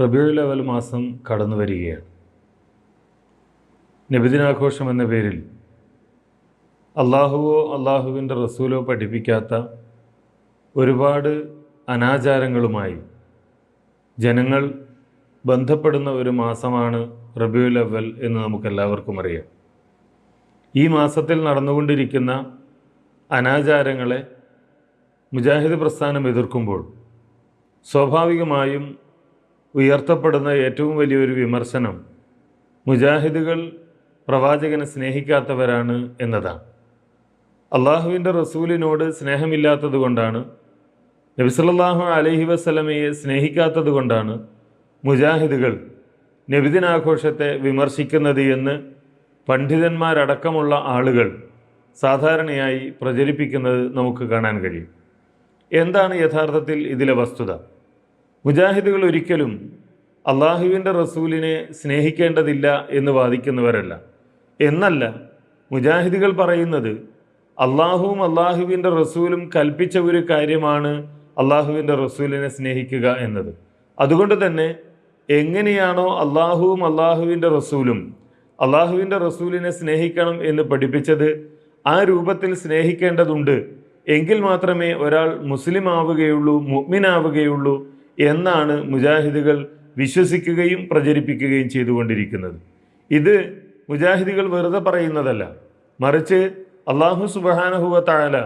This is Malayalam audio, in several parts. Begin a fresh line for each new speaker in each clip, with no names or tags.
റബിയുൽ അവൽ മാസം കടന്നു വരികയാണ്. നബിദിനാഘോഷം എന്ന പേരിൽ അള്ളാഹുവോ അള്ളാഹുവിന്റെ റസൂലോ പഠിപ്പിക്കാത്ത ഒരുപാട് അനാചാരങ്ങളുമായി ജനങ്ങൾ ബന്ധപ്പെടുന്ന ഒരു മാസമാണ് റബിയുൽ അവൽ എന്ന് നമുക്കെല്ലാവർക്കും അറിയാം. ഈ മാസത്തിൽ നടന്നുകൊണ്ടിരിക്കുന്ന അനാചാരങ്ങളെ മുജാഹിദ് പ്രസ്ഥാനം എതിർക്കുമ്പോൾ സ്വാഭാവികമായും ഉയർത്തപ്പെടുന്ന ഏറ്റവും വലിയൊരു വിമർശനം മുജാഹിദുകൾ പ്രവാചകനെ സ്നേഹിക്കാത്തവരാണ് എന്നതാണ്. അള്ളാഹുവിന്റെ റസൂലിനോട് സ്നേഹമില്ലാത്തത് കൊണ്ടാണ് നബിസല്ലാഹു അലഹി വസ്ലമയെ സ്നേഹിക്കാത്തത് കൊണ്ടാണ് മുജാഹിദുകൾ നബിദിനാഘോഷത്തെ വിമർശിക്കുന്നത് എന്ന് പണ്ഡിതന്മാരടക്കമുള്ള ആളുകൾ സാധാരണയായി പ്രചരിപ്പിക്കുന്നത് നമുക്ക് കാണാൻ കഴിയും. എന്താണ് യഥാർത്ഥത്തിൽ ഇതിലെ വസ്തുത? മുജാഹിദുകൾ ഒരിക്കലും അള്ളാഹുവിന്റെ റസൂലിനെ സ്നേഹിക്കേണ്ടതില്ല എന്ന് വാദിക്കുന്നവരല്ല. എന്നല്ല മുജാഹിദുകൾ പറയുന്നത് അള്ളാഹുവും അള്ളാഹുവിന്റെ റസൂലും കൽപ്പിച്ച ഒരു കാര്യമാണ് അള്ളാഹുവിന്റെ റസൂലിനെ സ്നേഹിക്കുക എന്നത്. അതുകൊണ്ട് തന്നെ എങ്ങനെയാണോ അള്ളാഹുവും അള്ളാഹുവിന്റെ റസൂലും അള്ളാഹുവിന്റെ റസൂലിനെ സ്നേഹിക്കണം എന്ന് പഠിപ്പിച്ചത് ആ രൂപത്തിൽ സ്നേഹിക്കേണ്ടതുണ്ട്. എങ്കിൽ മാത്രമേ ഒരാൾ മുസ്ലിം ആവുകയുള്ളൂ മുഅ്മിനാവുകയുള്ളൂ എന്നാണ് മുജാഹിദുകൾ വിശ്വസിക്കുകയും പ്രചരിപ്പിക്കുകയും ചെയ്തുകൊണ്ടിരിക്കുന്നത്. ഇത് മുജാഹിദികൾ വെറുതെ പറയുന്നതല്ല. മറിച്ച് അള്ളാഹു സുബഹാനഹുവ താല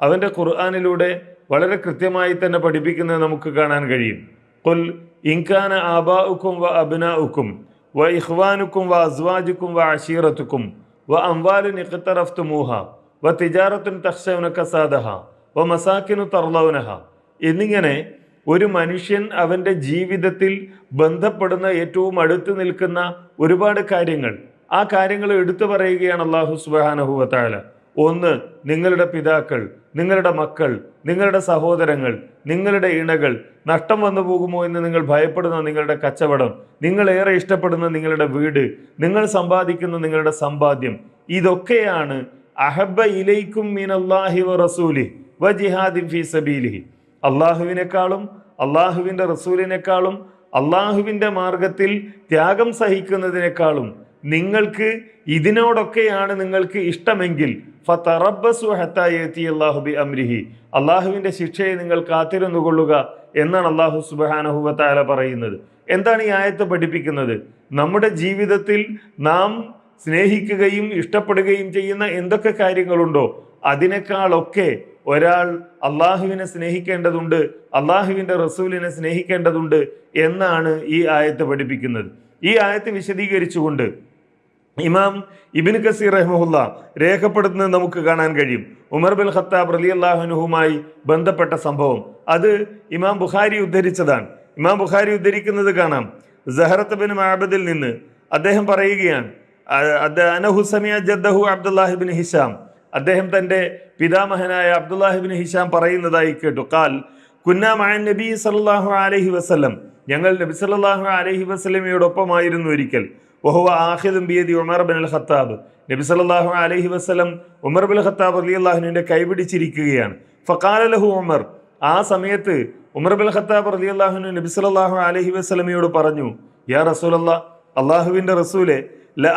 അവന്റെ ഖുർആാനിലൂടെ വളരെ കൃത്യമായി തന്നെ പഠിപ്പിക്കുന്നത് നമുക്ക് കാണാൻ കഴിയും. കൊൽ ഇൻകാന ആബാഉക്കും വ അബ്നാഉക്കും വ ഇഹ്വാനുക്കും വ അസ്വാജുക്കും വ അഷീറത്തുക്കും വ അംവാലു നിഖത്തറഫ്തു മൂഹ വ തിജാറത്തുൻ തഹ്സൗനക്കസാദഹ കസാദഹ വ മസാക്കിനു തർലൗനഹ എന്നിങ്ങനെ ഒരു മനുഷ്യൻ അവന്റെ ജീവിതത്തിൽ ബന്ധപ്പെടുന്ന ഏറ്റവും അടുത്ത് നിൽക്കുന്ന ഒരുപാട് കാര്യങ്ങൾ. ആ കാര്യങ്ങൾ എടുത്തു പറയുകയാണ് അള്ളാഹു സുബാനഹുവത്താല ഒന്ന് നിങ്ങളുടെ പിതാക്കൾ നിങ്ങളുടെ മക്കൾ നിങ്ങളുടെ സഹോദരങ്ങൾ നിങ്ങളുടെ ഇണകൾ നഷ്ടം വന്നു പോകുമോ എന്ന് നിങ്ങൾ ഭയപ്പെടുന്ന നിങ്ങളുടെ കച്ചവടം നിങ്ങൾ ഏറെ ഇഷ്ടപ്പെടുന്ന നിങ്ങളുടെ വീട് നിങ്ങൾ സമ്പാദിക്കുന്ന നിങ്ങളുടെ സമ്പാദ്യം ഇതൊക്കെയാണ് അഹബ ഇലൈക്കും അള്ളാഹി വ റസൂലി വ ജിഹാദിൻ ഫി സബീലിഹി. അള്ളാഹുവിനേക്കാളും അള്ളാഹുവിന്റെ റസൂലിനേക്കാളും അള്ളാഹുവിന്റെ മാർഗത്തിൽ ത്യാഗം സഹിക്കുന്നതിനേക്കാളും നിങ്ങൾക്ക് ഇതിനോടൊക്കെയാണ് നിങ്ങൾക്ക് ഇഷ്ടമെങ്കിൽ അള്ളാഹുബി അംരിഹി അള്ളാഹുവിന്റെ ശിക്ഷയെ നിങ്ങൾ കാത്തിരുന്നു കൊള്ളുക എന്നാണ് അള്ളാഹു സുബാനഹുബത്തായ പറയുന്നത്. എന്താണ് ഈ ആയത്ത് പഠിപ്പിക്കുന്നത്? നമ്മുടെ ജീവിതത്തിൽ നാം സ്നേഹിക്കുകയും ഇഷ്ടപ്പെടുകയും ചെയ്യുന്ന എന്തൊക്കെ കാര്യങ്ങളുണ്ടോ അതിനേക്കാളൊക്കെ ഒരാൾ അള്ളാഹുവിനെ സ്നേഹിക്കേണ്ടതുണ്ട് അള്ളാഹുവിന്റെ റസൂലിനെ സ്നേഹിക്കേണ്ടതുണ്ട് എന്നാണ് ഈ ആയത്ത് പഠിപ്പിക്കുന്നത്. ഈ ആയത്ത് വിശദീകരിച്ചുകൊണ്ട് ഇമാം ഇബിൻ കസീർ റഹ്മുല്ല രേഖപ്പെടുത്തുന്നത് നമുക്ക് കാണാൻ കഴിയും. ഉമർ ബിൻ ഖത്താബ് റലി അള്ളാഹുനുഹുമായി ബന്ധപ്പെട്ട സംഭവം. അത് ഇമാം ബുഖാരി ഉദ്ധരിച്ചതാണ്. ഇമാം ബുഖാരി ഉദ്ധരിക്കുന്നത് കാണാം. സഹറത്ത് ബിൻ മാബദിൽ നിന്ന് അദ്ദേഹം പറയുകയാണ് അനഹുസമിയ ജദ്ദഹു അബ്ദുല്ലാഹിബിൻ ഹിഷാം അദ്ദേഹം തന്റെ പിതാമഹനായ അബ്ദുല്ലാഹിബിൻ ഹിഷാം പറയുന്നതായി കേട്ടു. കാൽ കുന്നാമായ നബി സല്ലാഹു അലഹി വസ്ലം ഞങ്ങൾ നബി സല്ലാഹു അലഹി വസ്ലമയോടൊപ്പമായിരുന്നു ഒരിക്കൽ. വഹുവ ആഹിദും ബിയതി ഉമർ ബിൻ അൽ ഖത്താബ് നബി സല്ലാഹു അലഹി വസ്ലം ഉമർ ബിൻ ഖത്താബ് അലി അള്ളാഹുവിന്റെ കൈപിടിച്ചിരിക്കുകയാണ് ഫക്കാല ലഹു ഉമർ. ആ സമയത്ത് ഉമർ ബിൻ ഖത്താബ് അലി അള്ളാഹുനു നബി സല്ലാഹു അലഹി വസ്ലമയോട് പറഞ്ഞു യാ റസൂലല്ലാ അള്ളാഹുവിന്റെ റസൂലെ ല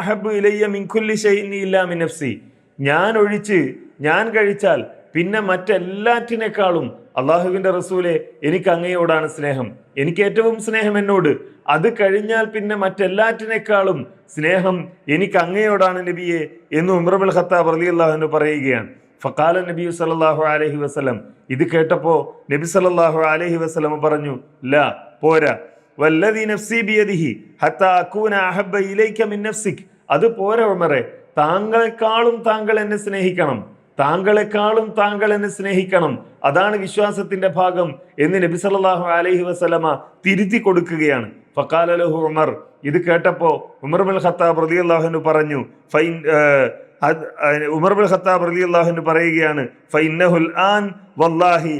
അഹബ് ഇലയ്യ മിൻകുല്ലി ഷൈഇൻ ഇല്ലാ മിൻ നഫ്സി. ഞാൻ ഒഴിച്ച് ഞാൻ കഴിച്ചാൽ പിന്നെ മറ്റെല്ലാറ്റിനേക്കാളും അള്ളാഹുവിന്റെ റസൂലെ എനിക്ക് അങ്ങയോടാണ് സ്നേഹം. എനിക്ക് ഏറ്റവും സ്നേഹം എന്നോട്. അത് കഴിഞ്ഞാൽ പിന്നെ മറ്റെല്ലാറ്റിനേക്കാളും സ്നേഹം എനിക്ക് അങ്ങയോടാണ് നബിയെ എന്ന് ഉമ്രബുൽ ഖത്താബ് അലി അള്ളാഹുവിന് പറയുകയാണ്. ഫക്കാല നബി സല്ലാഹു അലഹി വസ്ലം ഇത് കേട്ടപ്പോൾ നബി സല്ലാഹു അലഹി വസ്ലം പറഞ്ഞു ല പോരാ. വല്ലതി നഫ്സി ബിയദിഹി ഹത്ത അക്കൂന അഹബ്ബ ഇലൈക മിൻ നഫ്സിക്. അത് പോരാ ഉമറെ. താങ്കളെക്കാളും താങ്കൾ എന്നെ സ്നേഹിക്കണം. താങ്കളെക്കാളും താങ്കൾ എന്നെ സ്നേഹിക്കണം. അതാണ് വിശ്വാസത്തിന്റെ ഭാഗം എന്ന് നബി സല്ലല്ലാഹു അലൈഹി വസല്ലമ തിരുത്തി കൊടുക്കുകയാണ്. ഫക്കാലലഹു ഉമർ. ഇത് കേട്ടപ്പോൾ ഉമർ ബിൻ ഖത്താബ് റളിയല്ലാഹു പറഞ്ഞു ഫൈൻ ഉമർ ബിൻ ഖത്താബ് റളിയല്ലാഹു പറയുകയാണ് ഫൈന്നഹുൽ ആൻ വല്ലാഹി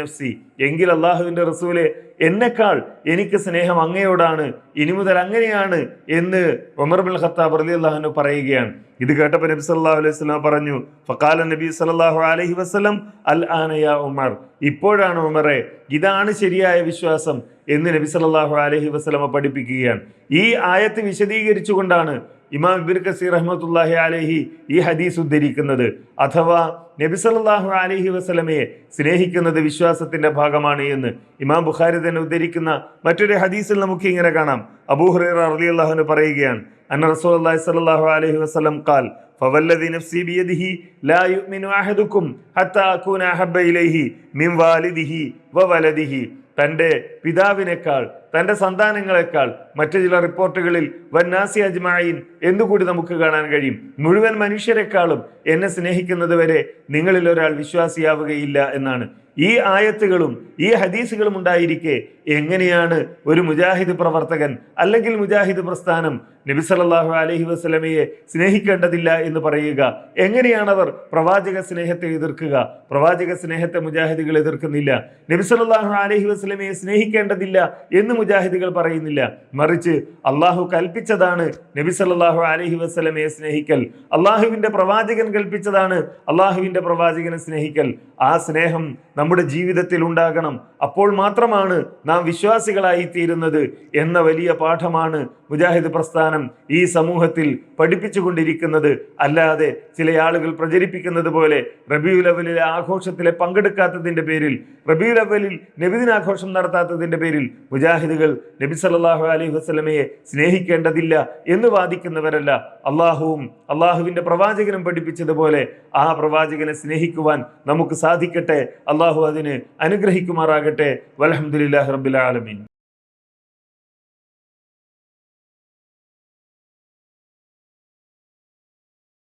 നഫ്സി. എങ്കിൽ അള്ളാഹുവിന്റെ റസൂലെ എന്നെക്കാൾ എനിക്ക് സ്നേഹം അങ്ങയോടാണ് ഇനി മുതൽ അങ്ങനെയാണ് എന്ന് ഉമർ ബിൻ ഖത്താബ് റലി അള്ളാഹുനു പറയുകയാണ്. ഇത് കേട്ടപ്പോൾ നബി സല്ലല്ലാഹു അലൈഹി വസല്ലം പറഞ്ഞു ഫക്കാല നബി സല്ലല്ലാഹു അലൈഹി വസ്ലം അൽ ആനയ ഉമർ. ഇപ്പോഴാണ് ഉമറെ ഇതാണ് ശരിയായ വിശ്വാസം എന്ന് നബി സല്ലാഹു അലൈഹി വസ്ലമ പഠിപ്പിക്കുകയാണ്. ഈ ആയത്ത് വിശദീകരിച്ചുകൊണ്ടാണ് ഇമാം ഇബിൻ കസീർ റഹ്മത്തുല്ലാഹി അലൈഹി ഈ ഹദീസ് ഉദ്ധരിക്കുന്നത് അഥവാ നബി സല്ലല്ലാഹു അലൈഹി വസല്ലമയെ സ്നേഹിക്കുന്നത് വിശ്വാസത്തിന്റെ ഭാഗമാണ് എന്ന് ഇമാം ബുഖാരി തന്നെ ഉദ്ധരിക്കുന്ന മറ്റൊരു ഹദീസിൽ നമുക്ക് ഇങ്ങനെ കാണാം അബൂ ഹുറൈറ റളിയല്ലാഹു പറയുകയാണ് അന്ന റസൂലുള്ളാഹി സ്വല്ലല്ലാഹു അലൈഹി വസല്ലം ഖാൽ فوالذي نفسي بيده لا يؤمن أحدكم حتى أكون أحب إليه من والده وولده തൻ്റെ പിതാവിനേക്കാൾ തന്റെ സന്താനങ്ങളെക്കാൾ മറ്റു ചില റിപ്പോർട്ടുകളിൽ വന്നാസി അജ്മായിൻ എന്നുകൂടി നമുക്ക് കാണാൻ കഴിയും. മുഴുവൻ മനുഷ്യരെക്കാളും എന്നെ സ്നേഹിക്കുന്നത് വരെ നിങ്ങളിൽ ഒരാൾ വിശ്വാസിയാവുകയില്ല എന്നാണ്. ഈ ആയത്തുകളും ഈ ഹദീസുകളും ഉണ്ടായിരിക്കെ എങ്ങനെയാണ് ഒരു മുജാഹിദ് പ്രവർത്തകൻ അല്ലെങ്കിൽ മുജാഹിദ് പ്രസ്ഥാനം നബി സല്ലല്ലാഹു അലൈഹി വസല്ലമയെ സ്നേഹിക്കേണ്ടതില്ല എന്ന് പറയുക? എങ്ങനെയാണ് അവർ പ്രവാചക സ്നേഹത്തെ എതിർക്കുക? പ്രവാചക സ്നേഹത്തെ മുജാഹിദുകൾ എതിർക്കുന്നില്ല. നബി സല്ലല്ലാഹു അലൈഹി വസല്ലമയെ സ്നേഹിക്കേണ്ടതില്ല എന്ന് മുജാഹിദുകൾ പറയുന്നില്ല. മറിച്ച് അള്ളാഹു കൽപ്പിച്ചതാണ് നബി സല്ലാഹു അലഹി വസല്ലമയെ സ്നേഹിക്കൽ. അള്ളാഹുവിന്റെ പ്രവാചകൻ കൽപ്പിച്ചതാണ് അള്ളാഹുവിന്റെ പ്രവാചകനെ സ്നേഹിക്കൽ. ആ സ്നേഹം നമ്മുടെ ജീവിതത്തിൽ ഉണ്ടാകണം. അപ്പോൾ മാത്രമാണ് നാം വിശ്വാസികളായി തീരുന്നത് എന്ന വലിയ പാഠമാണ് മുജാഹിദ് പ്രസ്ഥാനം ഈ സമൂഹത്തിൽ പഠിപ്പിച്ചുകൊണ്ടിരിക്കുന്നത്. അല്ലാതെ ചില ആളുകൾ പ്രചരിപ്പിക്കുന്നത് പോലെ റബിയു ലവലിലെ ആഘോഷത്തിലെ പങ്കെടുക്കാത്തതിന്റെ പേരിൽ റബിയു ലവലിൽ നബിദിനാഘോഷം നടത്താത്തതിന്റെ പേരിൽ മുജാഹിദുകൾ നബി സല്ലാഹു അലൈഹി വസ്ലമയെ സ്നേഹിക്കേണ്ടതില്ല എന്ന് വാദിക്കുന്നവരല്ല. അള്ളാഹുവും അള്ളാഹുവിന്റെ പ്രവാചകനും പഠിപ്പിച്ചതുപോലെ ആ പ്രവാചകനെ സ്നേഹിക്കുവാൻ നമുക്ക് സാധിക്കട്ടെ. അള്ളാഹു അതിന് അനുഗ്രഹിക്കുമാറാകട്ടെ. വലഹമുല്ലാ റബ്ബിൽ ആലമീൻ.